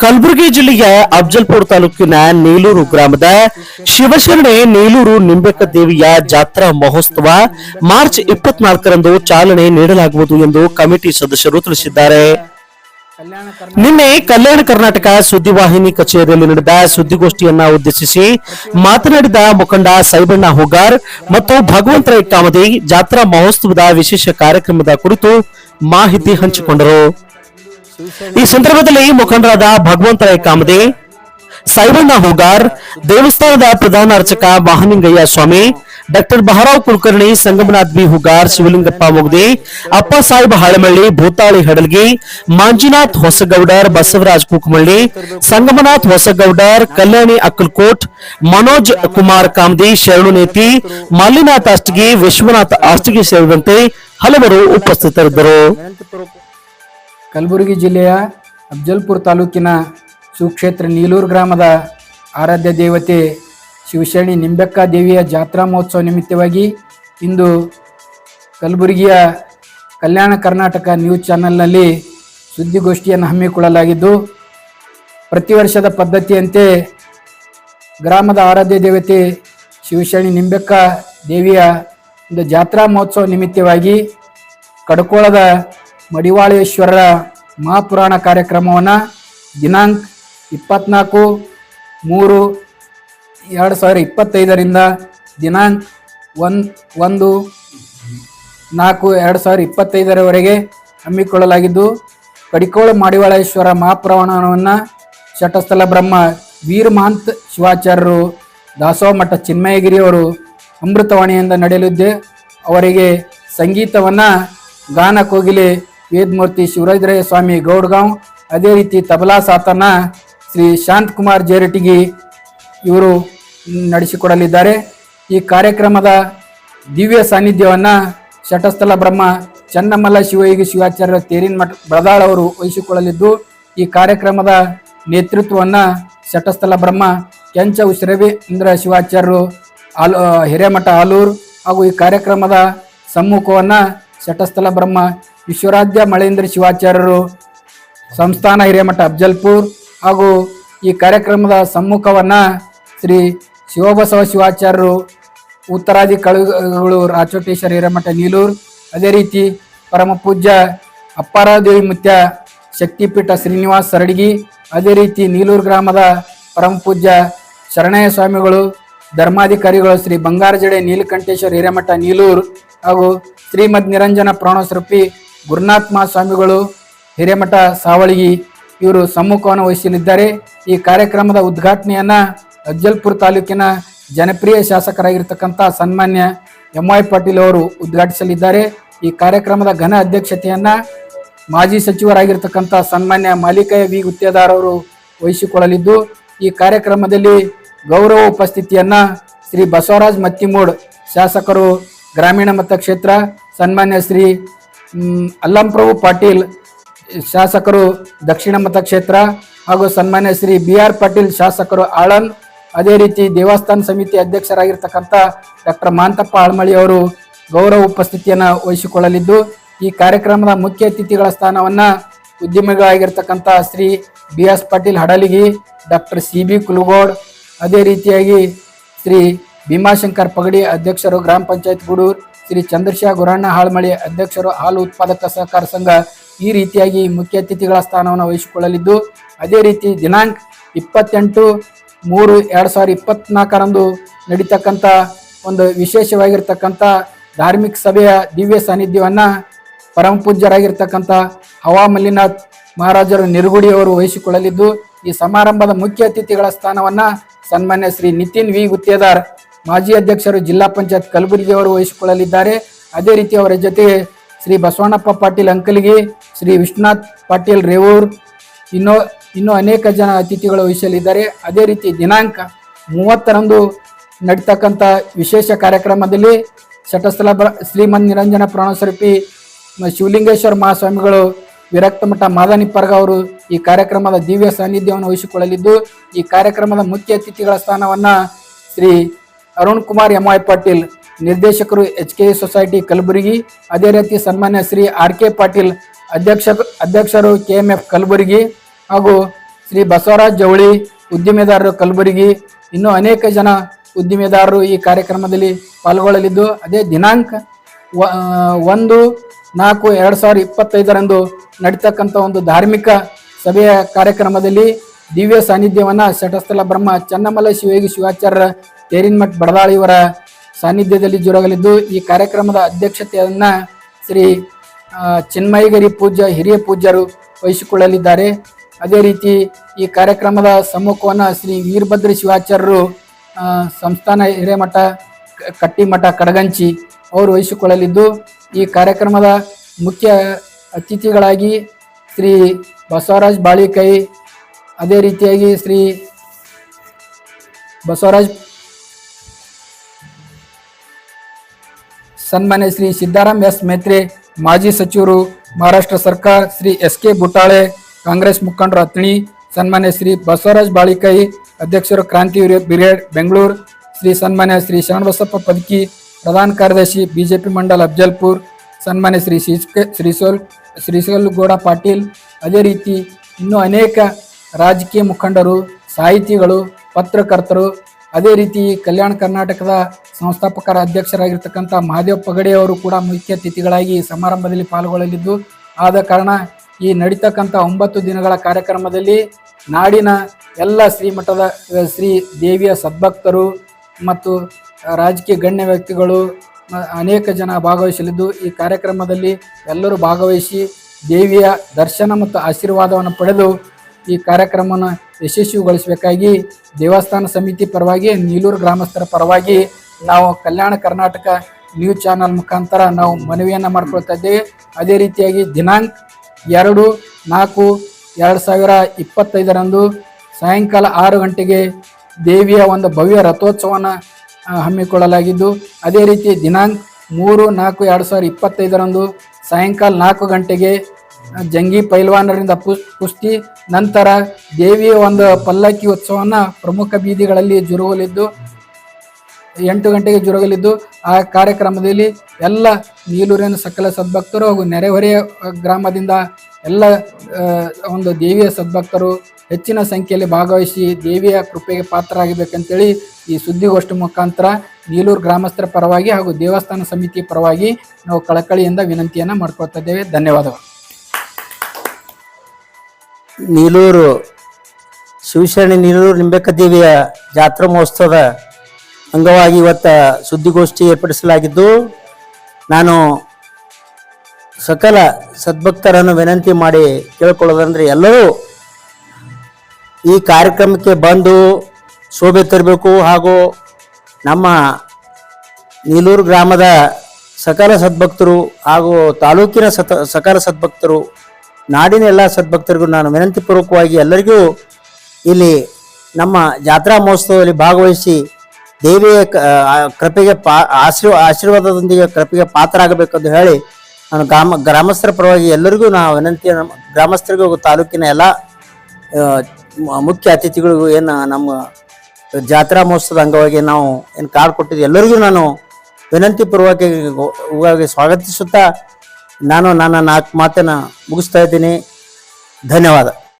ಕಲಬುರಗಿ ಜಿಲ್ಲೆಯ ಅಫಜಲ್ಪುರ ತಾಲೂಕಿನ ನೀಲೂರು ಗ್ರಾಮದ ಶಿವಶರಣೆ ನೀಲೂರು ನಿಂಬೆಕ ದೇವಿಯ ಜಾತ್ರಾ ಮಹೋತ್ಸವ ಮಾರ್ಚ್ ಇಪ್ಪತ್ನಾಲ್ಕರಂದು ಚಾಲನೆ ನೀಡಲಾಗುವುದು ಎಂದು ಕಮಿಟಿ ಸದಸ್ಯರು ತಿಳಿಸಿದ್ದಾರೆ. ನಿನ್ನೆ ಕಲ್ಯಾಣ ಕರ್ನಾಟಕ ಸುದ್ದಿವಾಹಿನಿ ಕಚೇರಿಯಲ್ಲಿ ನಡೆದ ಸುದ್ದಿಗೋಷ್ಠಿಯನ್ನ ಉದ್ದೇಶಿಸಿ ಮಾತನಾಡಿದ ಮುಖಂಡ ಸೈಬಣ್ಣ ಹುಗಾರ್ ಮತ್ತು ಭಗವಂತ ಕಾಮದಿ ಜಾತ್ರಾ ಮಹೋತ್ಸವದ ವಿಶೇಷ ಕಾರ್ಯಕ್ರಮದ ಕುರಿತು ಮಾಹಿತಿ ಹಂಚಿಕೊಂಡರು. ಈ ಸಂದರ್ಭದಲ್ಲಿ ಮುಖಂಡರಾದ ಭಗವಂತರಾಯ್ ಕಾಮದೆ ಸೈಬಣ್ಣ ಹುಗಾರ್, ದೇವಸ್ಥಾನದ ಪ್ರಧಾನ ಅರ್ಚಕ ಮಹಾನಿಂಗಯ್ಯ ಸ್ವಾಮಿ, ಡಾಕ್ಟರ್ ಬಹರಾವ್ ಕುಲಕರ್ಣಿ, ಸಂಗಮನಾಥ್ ಬಿ ಹುಗಾರ್, ಶಿವಲಿಂಗಪ್ಪ ಮುಗ್ದಿ, ಅಪ್ಪ ಸಾಹೇಬ್ ಹಾಳಮಳ್ಳಿ, ಭೂತಾಳಿ ಹಡಲ್ಗಿ, ಮಂಜುನಾಥ್ ಹೊಸಗೌಡರ್, ಬಸವರಾಜ್ ಕುಕ್ಮಳ್ಳಿ, ಸಂಗಮನಾಥ್ ಹೊಸಗೌಡರ್, ಕಲ್ಯಾಣಿ ಅಕ್ಕಲ್ಕೋಟ್ ಮನೋಜ್ ಕುಮಾರ್ ಕಾಮದಿ, ಶರಣು ನೇತಿ ಮಲ್ಲಿನಾಥ್ ಅಷ್ಟಗಿ ವಿಶ್ವನಾಥ್ ಅಷ್ಟಗಿ ಸೇರಿದಂತೆ ಹಲವರು ಉಪಸ್ಥಿತರಿದ್ದರು. ಕಲಬುರಗಿ ಜಿಲ್ಲೆಯ ಅಫಜಲ್ಪುರ ತಾಲೂಕಿನ ಸುಕ್ಷೇತ್ರ ನೀಲೂರು ಗ್ರಾಮದ ಆರಾಧ್ಯ ದೇವತೆ ಶಿವಶರಣಿ ನಿಂಬೆಕ್ಕ ದೇವಿಯ ಜಾತ್ರಾ ಮಹೋತ್ಸವ ನಿಮಿತ್ತವಾಗಿ ಇಂದು ಕಲಬುರಗಿಯ ಕಲ್ಯಾಣ ಕರ್ನಾಟಕ ನ್ಯೂಸ್ ಚಾನೆಲ್ನಲ್ಲಿ ಸುದ್ದಿಗೋಷ್ಠಿಯನ್ನು ಹಮ್ಮಿಕೊಳ್ಳಲಾಗಿದ್ದು, ಪ್ರತಿ ವರ್ಷದ ಪದ್ಧತಿಯಂತೆ ಗ್ರಾಮದ ಆರಾಧ್ಯ ದೇವತೆ ಶಿವಶರಣಿ ನಿಂಬೆಕ್ಕ ದೇವಿಯ ಒಂದು ಜಾತ್ರಾ ಮಹೋತ್ಸವ ನಿಮಿತ್ತವಾಗಿ ಕಡಕೋಳದ ಮಡಿವಾಳೇಶ್ವರರ ಮಹಾಪುರಾಣ ಕಾರ್ಯಕ್ರಮವನ್ನು ದಿನಾಂಕ ಇಪ್ಪತ್ನಾಲ್ಕು ಮೂರು ಎರಡು ಸಾವಿರ ಇಪ್ಪತ್ತೈದರಿಂದ ದಿನಾಂಕ ಒನ್ ಒಂದು, ನಾಲ್ಕು, ಎರಡು ಸಾವಿರ ಇಪ್ಪತ್ತೈದರವರೆಗೆ ಹಮ್ಮಿಕೊಳ್ಳಲಾಗಿದ್ದು, ಕಡಿಕೋಳ ಮಾಡಿವಾಳೇಶ್ವರ ಮಹಾಪುರಾಣವನ್ನು ಶಟಸ್ಥಲ ಬ್ರಹ್ಮ ವೀರಮಹಂತ್ ಶಿವಾಚಾರ್ಯರು ದಾಸೋಮಠ ಚಿನ್ಮಯಗಿರಿಯವರು ಅಮೃತವಾಣಿಯಿಂದ ನಡೆಯಲಿದ್ದೆ. ಅವರಿಗೆ ಸಂಗೀತವನ್ನು ಗಾನ ಕೋಗಿಲೆ ವೇದಮೂರ್ತಿ ಶಿವರಾಜರಾಯ ಸ್ವಾಮಿ ಗೌಡ್ಗಾಂವ್, ಅದೇ ರೀತಿ ತಬಲಾ ಸಾತನ ಶ್ರೀ ಶಾಂತಕುಮಾರ್ ಜೇರಟಿಗಿ ಇವರು ನಡೆಸಿಕೊಡಲಿದ್ದಾರೆ. ಈ ಕಾರ್ಯಕ್ರಮದ ದಿವ್ಯ ಸಾನ್ನಿಧ್ಯವನ್ನು ಶಟಸ್ಥಲ ಬ್ರಹ್ಮ ಚನ್ನಮಲ್ಲ ಶಿವಯೋಗಿ ಶಿವಾಚಾರ್ಯ ತೇರಿನ ಮಠ ಬದಾಳ್ ಅವರು ವಹಿಸಿಕೊಳ್ಳಲಿದ್ದು, ಈ ಕಾರ್ಯಕ್ರಮದ ನೇತೃತ್ವವನ್ನು ಶಟಸ್ಥಲ ಬ್ರಹ್ಮ ಕೆಂಚ ಉಸಿರವೇಂದ್ರ ಶಿವಾಚಾರ್ಯರು ಆಲೂ, ಹಿರೇಮಠ ಆಲೂರು ಹಾಗೂ ಈ ಕಾರ್ಯಕ್ರಮದ ಸಮ್ಮುಖವನ್ನು ಶಟಸ್ಥಲ ಬ್ರಹ್ಮ ವಿಶ್ವರಾಧ್ಯ ಮಳೇಂದ್ರ ಶಿವಾಚಾರ್ಯರು ಸಂಸ್ಥಾನ ಹಿರೇಮಠ ಅಫಜಲ್ಪುರ್ ಹಾಗೂ ಈ ಕಾರ್ಯಕ್ರಮದ ಸಮ್ಮುಖವನ್ನು ಶ್ರೀ ಶಿವಬಸವ ಶಿವಾಚಾರ್ಯರು ಉತ್ತರಾದಿ ಕಳುಗಳು ರಾಚೋಟೇಶ್ವರ ಹಿರೇಮಠ ನೀಲೂರು, ಅದೇ ರೀತಿ ಪರಮ ಪೂಜ್ಯ ಅಪ್ಪಾರದೇವಿ ಮುತ್ಯ ಶಕ್ತಿಪೀಠ ಶ್ರೀನಿವಾಸ್ ಸರಡಗಿ, ಅದೇ ರೀತಿ ನೀಲೂರು ಗ್ರಾಮದ ಪರಮ ಪೂಜ್ಯ ಶರಣಯ್ಯ ಸ್ವಾಮಿಗಳು, ಧರ್ಮಾಧಿಕಾರಿಗಳು ಶ್ರೀ ಬಂಗಾರಜಡೆ ನೀಲಕಂಠೇಶ್ವರ ಹಿರೇಮಠ ನೀಲೂರು ಹಾಗೂ ಶ್ರೀಮದ್ ನಿರಂಜನ ಪ್ರಾಣಸ್ವರೂಪಿ ಗುರುನಾಥ್ ಮಹಾಸ್ವಾಮಿಗಳು, ಹಿರೇಮಠ ಸಾವಳಗಿ ಇವರು ಸಮ್ಮುಖವನ್ನು ವಹಿಸಲಿದ್ದಾರೆ. ಈ ಕಾರ್ಯಕ್ರಮದ ಉದ್ಘಾಟನೆಯನ್ನ ಅಜ್ಜಲ್ಪುರ ತಾಲೂಕಿನ ಜನಪ್ರಿಯ ಶಾಸಕರಾಗಿರ್ತಕ್ಕಂಥ ಸನ್ಮಾನ್ಯ ಎಂ ವೈ ಪಾಟೀಲ್ ಅವರು ಉದ್ಘಾಟಿಸಲಿದ್ದಾರೆ. ಈ ಕಾರ್ಯಕ್ರಮದ ಘನ ಅಧ್ಯಕ್ಷತೆಯನ್ನು ಮಾಜಿ ಸಚಿವರಾಗಿರ್ತಕ್ಕಂಥ ಸನ್ಮಾನ್ಯ ಮಾಲೀಕಯ್ಯ ವಿ. ಗುತ್ತೇದಾರ್ ಅವರು ವಹಿಸಿಕೊಳ್ಳಲಿದ್ದು, ಈ ಕಾರ್ಯಕ್ರಮದಲ್ಲಿ ಗೌರವ ಉಪಸ್ಥಿತಿಯನ್ನು ಶ್ರೀ ಬಸವರಾಜ್ ಮತ್ತಿಮೂಡ್ ಶಾಸಕರು, ಗ್ರಾಮೀಣ ಮತಕ್ಷೇತ್ರ ಸನ್ಮಾನ್ಯ ಶ್ರೀ ಅಲ್ಲಂಪ್ರಭು ಪಾಟೀಲ್, ಶಾಸಕರು ದಕ್ಷಿಣ ಮತಕ್ಷೇತ್ರ ಹಾಗೂ ಸನ್ಮಾನ್ಯ ಶ್ರೀ ಬಿ ಆರ್ ಪಾಟೀಲ್, ಶಾಸಕರು ಆಳನ್, ಅದೇ ರೀತಿ ದೇವಸ್ಥಾನ ಸಮಿತಿ ಅಧ್ಯಕ್ಷರಾಗಿರ್ತಕ್ಕಂಥ ಡಾಕ್ಟರ್ ಮಾಂತಪ್ಪ ಆಳ್ಮಳಿ ಅವರು ಗೌರವ ಉಪಸ್ಥಿತಿಯನ್ನು ವಹಿಸಿಕೊಳ್ಳಲಿದ್ದು, ಈ ಕಾರ್ಯಕ್ರಮದ ಮುಖ್ಯ ಅತಿಥಿಗಳ ಸ್ಥಾನವನ್ನು ಉದ್ಯಮಿಗಳಾಗಿರ್ತಕ್ಕಂಥ Shri B S Patil Hadalagi, doctor C B Kulagod, ಅದೇ ರೀತಿಯಾಗಿ ಶ್ರೀ ಭೀಮಾಶಂಕರ್ ಪಗಡಿ ಅಧ್ಯಕ್ಷರು ಗ್ರಾಮ ಪಂಚಾಯತ್ ಗೂಡೂರ್ ಶ್ರೀ ಚಂದ್ರಶೇಖರ್ ಗುರಣ್ಣ ಹಾಳ್ಮಳಿ ಅಧ್ಯಕ್ಷರು ಹಾಲು ಉತ್ಪಾದಕ ಸಹಕಾರ ಸಂಘ ಈ ರೀತಿಯಾಗಿ ಮುಖ್ಯ ಅತಿಥಿಗಳ ಸ್ಥಾನವನ್ನು ವಹಿಸಿಕೊಳ್ಳಲಿದ್ದು, ಅದೇ ರೀತಿ ದಿನಾಂಕ ಇಪ್ಪತ್ತೆಂಟು ಮೂರು ಎರಡು ಸಾವಿರ ಇಪ್ಪತ್ನಾಲ್ಕರಂದು ನಡೀತಕ್ಕಂಥ ಒಂದು ವಿಶೇಷವಾಗಿರ್ತಕ್ಕಂಥ ಧಾರ್ಮಿಕ ಸಭೆಯ ದಿವ್ಯ ಸಾನ್ನಿಧ್ಯವನ್ನು ಪರಮ ಪೂಜ್ಯರಾಗಿರ್ತಕ್ಕಂಥ ಹವಾ ಮಲ್ಲಿನಾಥ್ ಮಹಾರಾಜರು ನಿರ್ಗುಡಿಯವರು ವಹಿಸಿಕೊಳ್ಳಲಿದ್ದು, ಈ ಸಮಾರಂಭದ ಮುಖ್ಯ ಅತಿಥಿಗಳ ಸ್ಥಾನವನ್ನು ಸನ್ಮಾನ್ಯ ಶ್ರೀ ನಿತಿನ್ ವಿ. ಗುತ್ತೇದಾರ್ ಮಾಜಿ ಅಧ್ಯಕ್ಷರು ಜಿಲ್ಲಾ ಪಂಚಾಯತ್ ಕಲಬುರಗಿ ವಹಿಸಿಕೊಳ್ಳಲಿದ್ದಾರೆ. ಅದೇ ರೀತಿ ಅವರ ಜೊತೆಗೆ ಶ್ರೀ ಬಸವಣ್ಣಪ್ಪ ಪಾಟೀಲ್ ಅಂಕಲಿಗಿ, ಶ್ರೀ ವಿಶ್ವನಾಥ್ ಪಾಟೀಲ್ ರೇವೂರ್ ಇನ್ನೂ ಇನ್ನೂ ಅನೇಕ ಜನ ಅತಿಥಿಗಳು ವಹಿಸಲಿದ್ದಾರೆ. ಅದೇ ರೀತಿ ದಿನಾಂಕ ಮೂವತ್ತರಂದು ನಡೀತಕ್ಕಂಥ ವಿಶೇಷ ಕಾರ್ಯಕ್ರಮದಲ್ಲಿ ಶಟಸ್ಥಲ ಶ್ರೀಮನ್ ನಿರಂಜನ ಪ್ರಾಣಸ್ವರೂಪಿ ಶಿವಲಿಂಗೇಶ್ವರ ಮಹಾಸ್ವಾಮಿಗಳು, ವಿರಕ್ತಮಠ ಮಠ ಪರ್ಗ ಅವರು ಈ ಕಾರ್ಯಕ್ರಮದ ದಿವ್ಯ ಸಾನ್ನಿಧ್ಯವನ್ನು ವಹಿಸಿಕೊಳ್ಳಲಿದ್ದು, ಈ ಕಾರ್ಯಕ್ರಮದ ಮುಖ್ಯ ಅತಿಥಿಗಳ ಸ್ಥಾನವನ್ನು ಶ್ರೀ ಅರುಣ್ ಕುಮಾರ್ ಎಂ ಐ ಪಾಟೀಲ್, ನಿರ್ದೇಶಕರು ಎಚ್ ಕೆ ಸೊಸೈಟಿ ಕಲಬುರಗಿ, ಅದೇ ರೀತಿ ಸನ್ಮಾನ್ಯ ಶ್ರೀ ಆರ್ ಕೆ ಪಾಟೀಲ್, ಅಧ್ಯಕ್ಷ ಅಧ್ಯಕ್ಷರು ಕೆ ಎಂ ಎಫ್ ಕಲಬುರಗಿ ಹಾಗೂ ಶ್ರೀ ಬಸವರಾಜ್ ಜವಳಿ, ಉದ್ದಿಮೆದಾರರು ಕಲಬುರಗಿ. ಇನ್ನೂ ಅನೇಕ ಜನ ಉದ್ದಿಮೆದಾರರು ಈ ಕಾರ್ಯಕ್ರಮದಲ್ಲಿ ಪಾಲ್ಗೊಳ್ಳಲಿದ್ದು, ಅದೇ ದಿನಾಂಕ ಒಂದು, ನಾಲ್ಕು, ಎರಡು ಸಾವಿರದ ಇಪ್ಪತ್ತೈದರಂದು ನಡೀತಕ್ಕಂಥ ಒಂದು ಧಾರ್ಮಿಕ ಸಭೆಯ ಕಾರ್ಯಕ್ರಮದಲ್ಲಿ ದಿವ್ಯ ಸಾನ್ನಿಧ್ಯವನ್ನು ಶಟಸ್ಥಲ ಬ್ರಹ್ಮ ಚನ್ನಮಲ ಶಿವಯೋಗಿ ಶಿವಾಚಾರ್ಯ ತೇರಿನ್ಮಠ್ ಬಡದಾಳಿ ಇವರ ಸಾನ್ನಿಧ್ಯದಲ್ಲಿ ಜರುಗಲಿದ್ದು, ಈ ಕಾರ್ಯಕ್ರಮದ ಅಧ್ಯಕ್ಷತೆಯನ್ನ ಶ್ರೀ ಚಿನ್ಮಯಗಿರಿ ಪೂಜ್ಯ, ಹಿರಿಯ ಪೂಜ್ಯರು ವಹಿಸಿಕೊಳ್ಳಲಿದ್ದಾರೆ. ಅದೇ ರೀತಿ ಈ ಕಾರ್ಯಕ್ರಮದ ಸಮ್ಮುಖವನ್ನು ಶ್ರೀ ವೀರಭದ್ರ ಶಿವಾಚಾರ್ಯರು ಸಂಸ್ಥಾನ ಹಿರೇಮಠ ಕಟ್ಟಿಮಠ ಕಡಗಂಚಿ ಅವರು ವಹಿಸಿಕೊಳ್ಳಲಿದ್ದು, ಈ ಕಾರ್ಯಕ್ರಮದ ಮುಖ್ಯ ಅತಿಥಿಗಳಾಗಿ ಶ್ರೀ ಬಸವರಾಜ್ ಬಾಳಿಕೈ, ಅದೇ ರೀತಿಯಾಗಿ ಶ್ರೀ ಬಸವರಾಜ್ ಸನ್ಮಾನ್ಯ ಶ್ರೀ ಸಿದ್ದಾರಾಮ್ ಎಸ್ ಮೇತ್ರೆ, ಮಾಜಿ ಸಚಿವರು ಮಹಾರಾಷ್ಟ್ರ ಸರ್ಕಾರ ಶ್ರೀ ಎಸ್ ಕೆ ಬುಟಾಳೆ ಕಾಂಗ್ರೆಸ್ ಮುಖಂಡರು ಅತ್ಣಿ ಸನ್ಮಾನ್ಯ ಶ್ರೀ ಬಸವರಾಜ್ ಬಾಳಿಕೈ, ಅಧ್ಯಕ್ಷರು ಕ್ರಾಂತಿ ಬಿರೇಡ್ ಬೆಂಗಳೂರು, ಶ್ರೀ ಸನ್ಮಾನ್ಯ ಶ್ರೀ ಶರಣಬಸಪ್ಪ ಪದಕಿ, ಪ್ರಧಾನ ಕಾರ್ಯದರ್ಶಿ ಬಿಜೆಪಿ ಮಂಡಲ ಅಫ್ಜಲ್ಪುರ್, ಸನ್ಮಾನ್ಯ ಶ್ರೀ ಶ್ರೀ- ಶ್ರೀಸೋಲ್ ಶ್ರೀಸೋಲ್ಗೌಡ ಪಾಟೀಲ್, ಅದೇ ರೀತಿ ಇನ್ನೂ ಅನೇಕ ರಾಜಕೀಯ ಮುಖಂಡರು, ಸಾಹಿತಿಗಳು, ಪತ್ರಕರ್ತರು ಅದೇ ರೀತಿ ಕಲ್ಯಾಣ ಕರ್ನಾಟಕದ ಸಂಸ್ಥಾಪಕರ ಅಧ್ಯಕ್ಷರಾಗಿರ್ತಕ್ಕಂಥ ಮಹಾದೇವ್ ಪಗಡೆ ಅವರು ಕೂಡ ಮುಖ್ಯ ಅತಿಥಿಗಳಾಗಿ ಸಮಾರಂಭದಲ್ಲಿ ಪಾಲ್ಗೊಳ್ಳಲಿದ್ದು, ಆದ ಕಾರಣ ಈ ನಡೀತಕ್ಕಂಥ ಒಂಬತ್ತು ದಿನಗಳ ಕಾರ್ಯಕ್ರಮದಲ್ಲಿ ನಾಡಿನ ಎಲ್ಲ ಶ್ರೀಮಠದ, ಶ್ರೀ ದೇವಿಯ ಸದ್ಭಕ್ತರು ಮತ್ತು ರಾಜಕೀಯ ಗಣ್ಯ ವ್ಯಕ್ತಿಗಳು ಅನೇಕ ಜನ ಭಾಗವಹಿಸಲಿದ್ದು, ಈ ಕಾರ್ಯಕ್ರಮದಲ್ಲಿ ಎಲ್ಲರೂ ಭಾಗವಹಿಸಿ ದೇವಿಯ ದರ್ಶನ ಮತ್ತು ಆಶೀರ್ವಾದವನ್ನು ಪಡೆದು ಈ ಕಾರ್ಯಕ್ರಮವನ್ನು ಯಶಸ್ವಿಗೊಳಿಸಬೇಕಾಗಿ ದೇವಸ್ಥಾನ ಸಮಿತಿ ಪರವಾಗಿ, ನೀಲೂರು ಗ್ರಾಮಸ್ಥರ ಪರವಾಗಿ ನಾವು ಕಲ್ಯಾಣ ಕರ್ನಾಟಕ ನ್ಯೂಸ್ ಚಾನಲ್ ಮುಖಾಂತರ ನಾವು ಮನವಿಯನ್ನು ಮಾಡ್ಕೊಳ್ತಾ ಇದ್ದೇವೆ. ಅದೇ ರೀತಿಯಾಗಿ ದಿನಾಂಕ ಎರಡು, ನಾಲ್ಕು, ಎರಡು ಸಾವಿರ ಇಪ್ಪತ್ತೈದರಂದು ಸಾಯಂಕಾಲ ಆರು ಗಂಟೆಗೆ ದೇವಿಯ ಒಂದು ಭವ್ಯ ರಥೋತ್ಸವವನ್ನು ಹಮ್ಮಿಕೊಳ್ಳಲಾಗಿದ್ದು, ಅದೇ ರೀತಿ ದಿನಾಂಕ ಮೂರು, ನಾಲ್ಕು, ಎರಡು ಸಾವಿರ ಇಪ್ಪತ್ತೈದರಂದು ಸಾಯಂಕಾಲ ನಾಲ್ಕು ಗಂಟೆಗೆ ಜಂಗಿ ಪೈಲ್ವಾನರಿಂದ ಪುಷ್ಟಿ. ನಂತರ ದೇವಿಯ ಒಂದು ಪಲ್ಲಕ್ಕಿ ಉತ್ಸವನ ಪ್ರಮುಖ ಬೀದಿಗಳಲ್ಲಿ ಜರುಗಲಿದ್ದು, ಎಂಟು ಗಂಟೆಗೆ ಜರುಗಲಿದ್ದು, ಆ ಕಾರ್ಯಕ್ರಮದಲ್ಲಿ ಎಲ್ಲ ನೀಲೂರಿನ ಸಕಲ ಸದ್ಭಕ್ತರು ಹಾಗೂ ನೆರೆಹೊರೆಯ ಗ್ರಾಮದಿಂದ ಎಲ್ಲ ಒಂದು ದೇವಿಯ ಸದ್ಭಕ್ತರು ಹೆಚ್ಚಿನ ಸಂಖ್ಯೆಯಲ್ಲಿ ಭಾಗವಹಿಸಿ ದೇವಿಯ ಕೃಪೆಗೆ ಪಾತ್ರರಾಗಬೇಕಂತೇಳಿ ಈ ಸುದ್ದಿಗೋಷ್ಠಿ ಮುಖಾಂತರ ನೀಲೂರು ಗ್ರಾಮಸ್ಥರ ಪರವಾಗಿ ಹಾಗೂ ದೇವಸ್ಥಾನ ಸಮಿತಿ ಪರವಾಗಿ ನಾವು ಕಳಕಳಿಯಿಂದ ವಿನಂತಿಯನ್ನು ಮಾಡ್ಕೊಳ್ತಾ ಇದ್ದೇವೆ. ಧನ್ಯವಾದಗಳು. ನೀಲೂರು, ಶಿವಶರಣಿ ನೀಲೂರು ನಿಂಬೆಕ್ಕ ದೇವಿಯ ಜಾತ್ರಾ ಮಹೋತ್ಸವದ ಅಂಗವಾಗಿ ಇವತ್ತ ಸುದ್ದಿಗೋಷ್ಠಿ ಏರ್ಪಡಿಸಲಾಗಿದ್ದು, ನಾನು ಸಕಲ ಸದ್ಭಕ್ತರನ್ನು ವಿನಂತಿ ಮಾಡಿ ಕೇಳ್ಕೊಳ್ಳೋದಂದ್ರೆ ಎಲ್ಲರೂ ಈ ಕಾರ್ಯಕ್ರಮಕ್ಕೆ ಬಂದು ಶೋಭೆ ತರಬೇಕು ಹಾಗೂ ನಮ್ಮ ನೀಲೂರು ಗ್ರಾಮದ ಸಕಲ ಸದ್ಭಕ್ತರು ಹಾಗೂ ತಾಲೂಕಿನ ಸತ, ಸಕಲ ಸದ್ಭಕ್ತರು ನಾಡಿನ ಎಲ್ಲ ಸದ್ಭಕ್ತರಿಗೂ ನಾನು ವಿನಂತಿ ಪೂರ್ವಕವಾಗಿ ಎಲ್ಲರಿಗೂ ಇಲ್ಲಿ ನಮ್ಮ ಜಾತ್ರಾ ಮಹೋತ್ಸವದಲ್ಲಿ ಭಾಗವಹಿಸಿ ದೇವಿಯ ಕೃಪೆಗೆ ಪಾ, ಆಶೀರ್ವ, ಆಶೀರ್ವಾದದೊಂದಿಗೆ ಕೃಪೆಗೆ ಪಾತ್ರರಾಗಬೇಕೆಂದು ಹೇಳಿ ನಾನು ಗ್ರಾಮ, ಗ್ರಾಮಸ್ಥರ ಪರವಾಗಿ ಎಲ್ಲರಿಗೂ ನಾವು ವಿನಂತಿ ಗ್ರಾಮಸ್ಥರಿಗೂ ತಾಲೂಕಿನ ಎಲ್ಲ ಮುಖ್ಯ ಅತಿಥಿಗಳಿಗೂ ಏನು ನಮ್ಮ ಜಾತ್ರಾ ಮಹೋತ್ಸವದ ಅಂಗವಾಗಿ ನಾವು ಏನು ಕಾರ್ಡ್ ಕೊಟ್ಟಿದ್ದು ಎಲ್ಲರಿಗೂ ನಾನು ವಿನಂತಿ ಪೂರ್ವಕವಾಗಿ ಸ್ವಾಗತಿಸುತ್ತಾ ನಾನು ನನ್ನ ನಾಲ್ಕು ಮಾತನ್ನು ಮುಗಿಸ್ತಾ ಇದ್ದೀನಿ. ಧನ್ಯವಾದ.